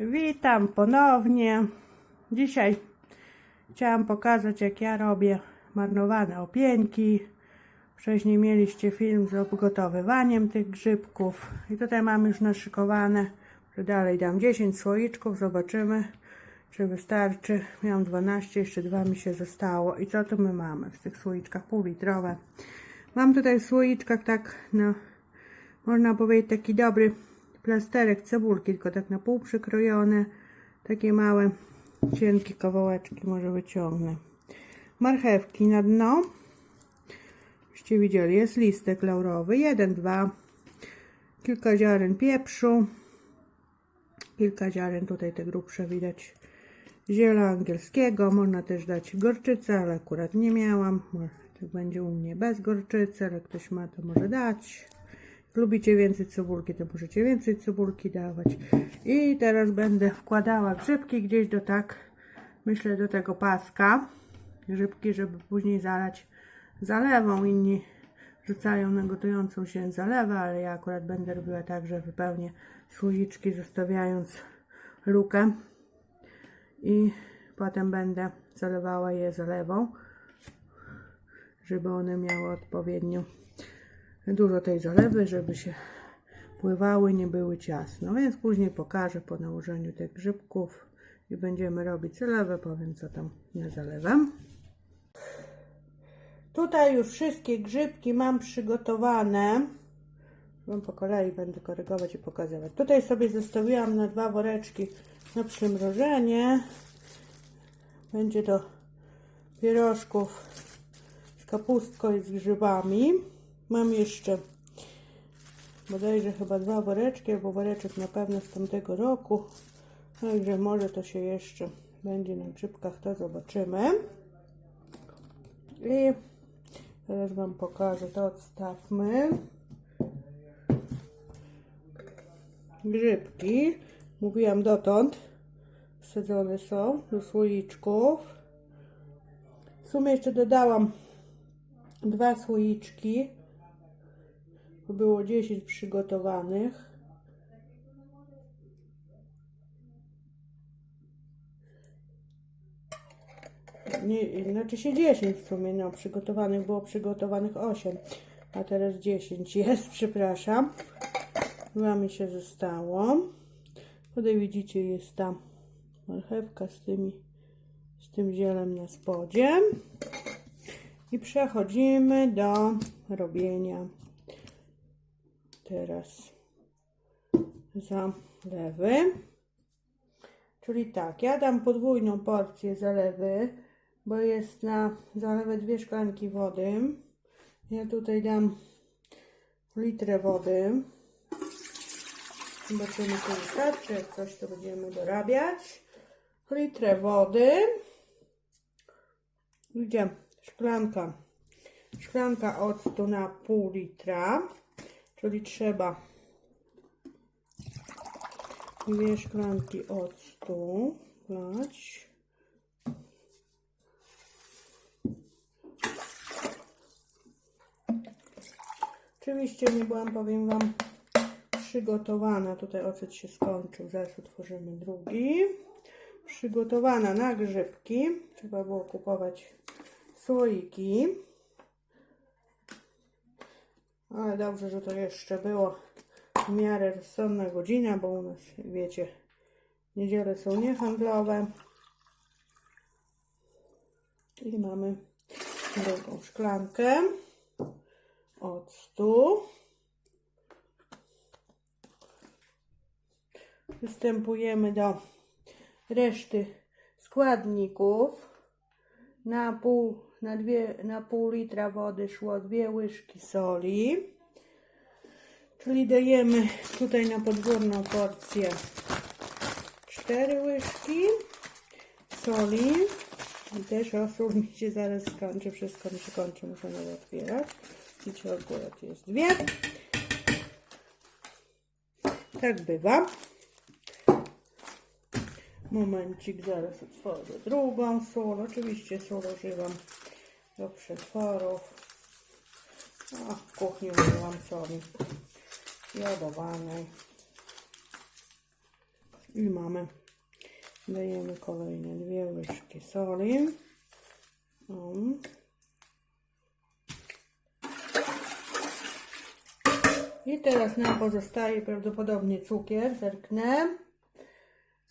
Witam ponownie. Dzisiaj chciałam pokazać, jak ja robię marnowane opieńki. Wcześniej mieliście film z obgotowywaniem tych grzybków. I tutaj mam już naszykowane. Dalej dam 10 słoiczków, zobaczymy, czy wystarczy. Miałam 12, jeszcze dwa mi się zostało. I co tu my mamy w tych słoiczkach? Półlitrowe. Mam tutaj w słoiczkach tak, no, można powiedzieć, taki dobry plasterek cebulki, tylko tak na pół przykrojone. Takie małe, cienkie kawałeczki może wyciągnę. Marchewki na dno. Byście widzieli, jest listek laurowy. Jeden, dwa. Kilka ziaren pieprzu. Kilka ziaren, tutaj te grubsze widać. Ziela angielskiego. Można też dać gorczycę, ale akurat nie miałam. Tak będzie u mnie bez gorczycy, ale ktoś ma, to może dać. Lubicie więcej cebulki, to możecie więcej cebulki dawać. I teraz będę wkładała grzybki gdzieś do tak, myślę, do tego paska. Grzybki, żeby później zalać zalewą. Inni rzucają na gotującą się zalewę, ale ja akurat będę robiła tak, że wypełnię słoiczki, zostawiając lukę. I potem będę zalewała je zalewą, żeby one miały odpowiednio dużo tej zalewy, żeby się pływały, nie były ciasno. Więc później pokażę po nałożeniu tych grzybków i będziemy robić zalewę. Powiem co tam nie zalewam. Tutaj już wszystkie grzybki mam przygotowane. Wam po kolei będę korygować i pokazywać. Tutaj sobie zostawiłam na dwa woreczki na przymrożenie. Będzie do pierożków z kapustką i z grzybami. Mam jeszcze bodajże chyba dwa woreczki, albo woreczek na pewno z tamtego roku. Także może to się jeszcze będzie na grzybkach, to zobaczymy. I teraz Wam pokażę, to odstawmy. Grzybki, mówiłam dotąd, wsadzone są do słoiczków. W sumie jeszcze dodałam dwa słoiczki bo było 10 przygotowanych. Nie, znaczy się 10 w sumie, no przygotowanych było przygotowanych 8, a teraz 10 jest, przepraszam. Dwa mi się zostało. Tutaj widzicie jest ta marchewka z tymi z tym zielem na spodzie. I przechodzimy do robienia teraz zalewy. Czyli tak, ja dam podwójną porcję zalewy, bo jest na zalewę dwie szklanki wody. Ja tutaj dam litrę wody. Zobaczymy, czy wystarczy. Jak coś, to będziemy dorabiać. Litrę wody. Idzie szklanka. Szklanka octu na pół litra. Czyli trzeba dwie szklanki octu wlać. Oczywiście nie byłam, powiem Wam, przygotowana. Tutaj ocet się skończył. Zaraz otworzymy drugi. Przygotowana na grzybki. Trzeba było kupować słoiki. Ale dobrze, że to jeszcze było w miarę rozsądna godzina, bo u nas, wiecie, niedziele są niehandlowe. I mamy drugą szklankę octu. Przystępujemy do reszty składników. Na pół, na, dwie, na pół litra wody szło dwie łyżki soli. Czyli dajemy tutaj na podwórną porcję cztery łyżki soli. I też osób mi się zaraz skończy, wszystko mi się kończy, muszę nawet otwierać. Widzicie, akurat jest dwie. Tak bywa. Momencik, zaraz otworzę drugą sól. Oczywiście sól używam do przetworów. A w kuchni używam soli jodowanej. I mamy. Dajemy kolejne dwie łyżki soli. O. I teraz nam pozostaje prawdopodobnie cukier. Zerknę.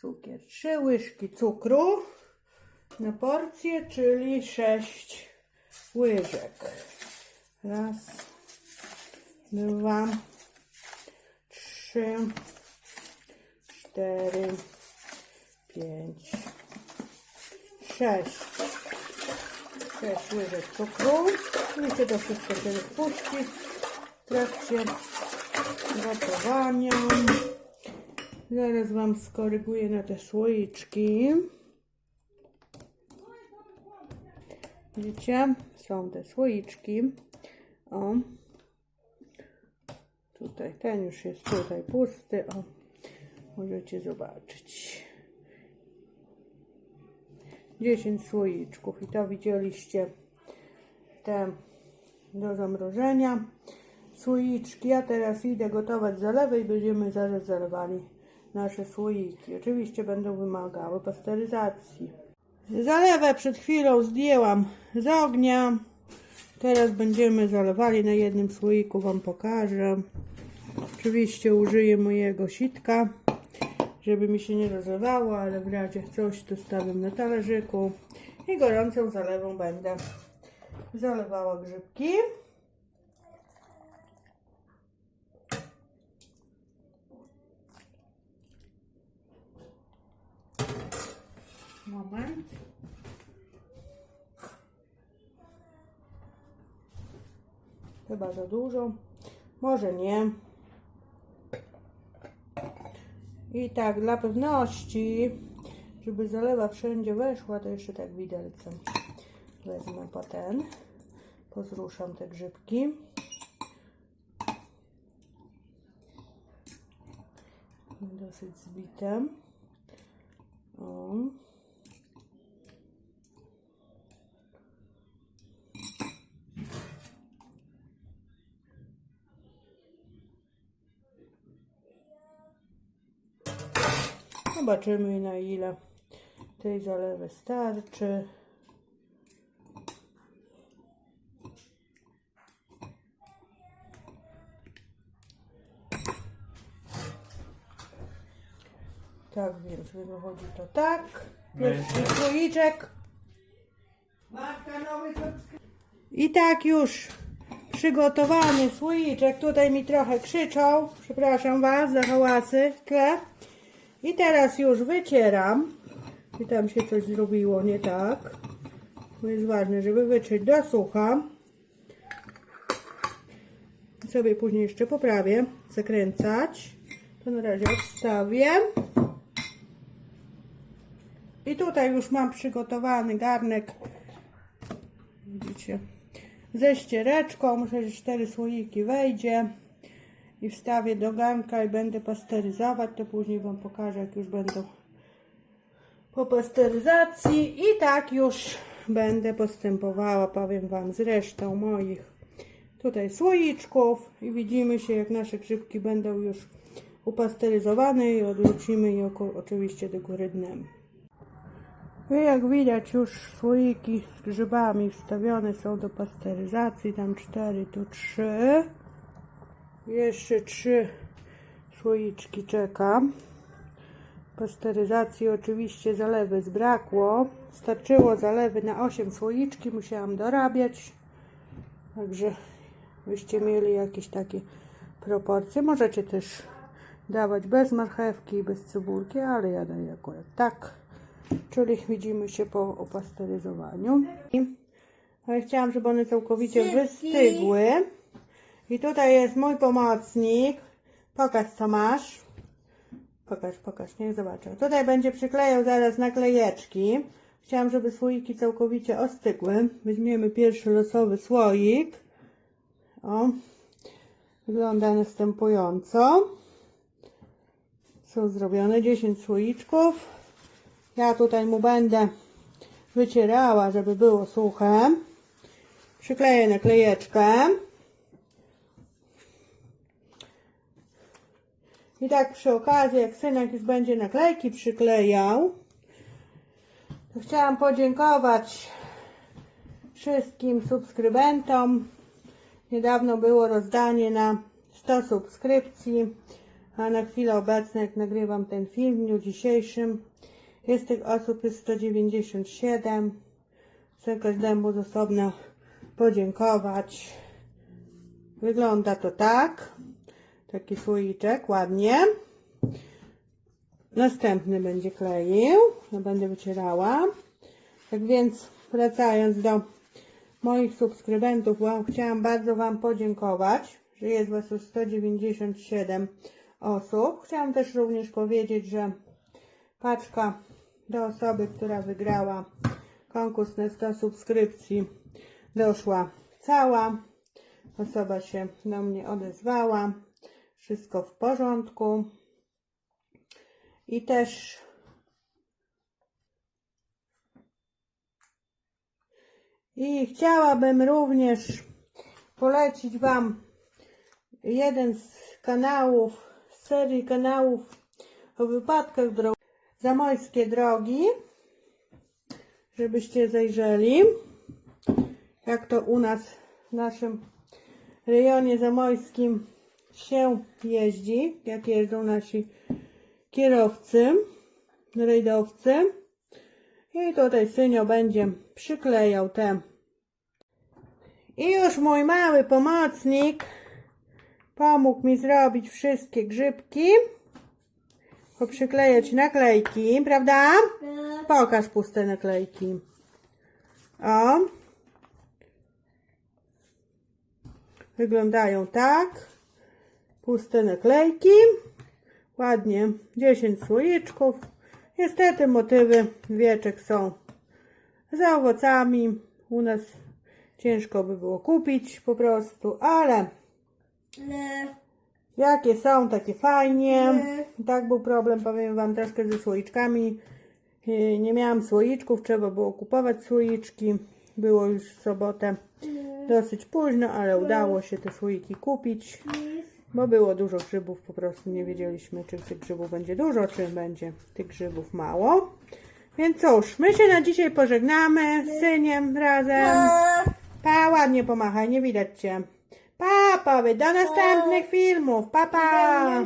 Cukier. Trzy łyżki cukru na porcję, czyli sześć łyżek. Raz, dwa, trzy, cztery, pięć, sześć. Sześć łyżek cukru. I to wszystko się rozpuści w trakcie gotowania. Zaraz Wam skoryguję na te słoiczki. Widzicie? Są te słoiczki. O. Tutaj, ten już jest tutaj pusty. O. Możecie zobaczyć. 10 słoiczków i to widzieliście te do zamrożenia słoiczki. A teraz idę gotować zalewy i będziemy zaraz zalewali nasze słoiki. Oczywiście będą wymagały pasteryzacji. Zalewę przed chwilą zdjęłam z ognia. Teraz będziemy zalewali na jednym słoiku, Wam pokażę. Oczywiście użyję mojego sitka, żeby mi się nie rozlewało, ale w razie coś to stawiam na talerzyku i gorącą zalewą będę zalewała grzybki. Moment. Chyba za dużo. Może nie. I tak, dla pewności, żeby zalewa wszędzie weszła, to jeszcze tak widelcem wezmę po ten. Pozruszam te grzybki. Dosyć zbite. O. Zobaczymy na ile tej zalewy starczy. Tak więc wychodzi to tak. Pierwszy słoiczek. I tak już przygotowany słoiczek. Tutaj mi trochę krzyczą. Przepraszam Was za hałasy w tle. I teraz już wycieram. I tam się coś zrobiło nie tak. To jest ważne, żeby wytrzeć do sucha. Sobie później jeszcze poprawię. Zakręcać. To na razie odstawię. I tutaj już mam przygotowany garnek. Widzicie? Ze ściereczką. Muszę, że cztery słoiki wejdzie. I wstawię do garnka i będę pasteryzować. To później Wam pokażę, jak już będą po pasteryzacji. I tak już będę postępowała. Powiem Wam z resztą moich tutaj słoiczków. I widzimy się, jak nasze grzybki będą już upasteryzowane i odwrócimy je oczywiście do góry dnem. I jak widać już słoiki z grzybami wstawione są do pasteryzacji, tam cztery, tu trzy. Jeszcze trzy słoiczki czekam. Pasteryzacji oczywiście zalewy zbrakło. Starczyło zalewy na 8 słoiczki, musiałam dorabiać. Także byście mieli jakieś takie proporcje. Możecie też dawać bez marchewki i bez cebulki, ale ja daję akurat tak. Czyli widzimy się po opasteryzowaniu. Ale chciałam, żeby one całkowicie wystygły. I tutaj jest mój pomocnik. Pokaż co masz. Pokaż, pokaż, niech zobaczę. Tutaj będzie przyklejał zaraz naklejeczki. Chciałam, żeby słoiki całkowicie ostygły. Weźmiemy pierwszy losowy słoik. O. Wygląda następująco. Są zrobione 10 słoiczków. Ja tutaj mu będę wycierała, żeby było suche. Przykleję naklejeczkę. I tak przy okazji, jak synek już będzie naklejki przyklejał, to chciałam podziękować wszystkim subskrybentom. Niedawno było rozdanie na 100 subskrypcji, a na chwilę obecną, jak nagrywam ten film w dniu dzisiejszym, jest tych osób jest 197. Chcę każdemu z osobna podziękować. Wygląda to tak. Taki słoiczek, ładnie. Następny będzie kleił. Ja będę wycierała. Tak więc wracając do moich subskrybentów, chciałam bardzo Wam podziękować, że jest Was już 197 osób. Chciałam też również powiedzieć, że paczka do osoby, która wygrała konkurs na 100 subskrypcji doszła cała. Osoba się do mnie odezwała. Wszystko w porządku. I też i chciałabym również polecić Wam jeden z kanałów, z serii kanałów o wypadkach drogowych. Zamojskie drogi, żebyście zajrzeli, jak to u nas w naszym rejonie zamojskim się jeździ, jak jeżdżą nasi kierowcy, rejdowcy. I tutaj synio będzie przyklejał te. I już mój mały pomocnik pomógł mi zrobić wszystkie grzybki. Poprzyklejać naklejki, prawda? Pokaż puste naklejki. O. Wyglądają tak. Puste naklejki. Ładnie. 10 słoiczków. Niestety motywy wieczek są za owocami. U nas ciężko by było kupić po prostu, ale jakie są, takie fajnie. Tak był problem, powiem Wam, troszkę ze słoiczkami. Nie miałam słoiczków, trzeba było kupować słoiczki. Było już w sobotę dosyć późno, ale udało się te słoiki kupić, bo było dużo grzybów, po prostu nie wiedzieliśmy, czy tych grzybów będzie dużo, czy będzie tych grzybów mało. Więc cóż, my się na dzisiaj pożegnamy z syniem razem. Pa, ładnie pomachaj, nie widać cię. Pa, powiedz, do następnych filmów. Pa, pa.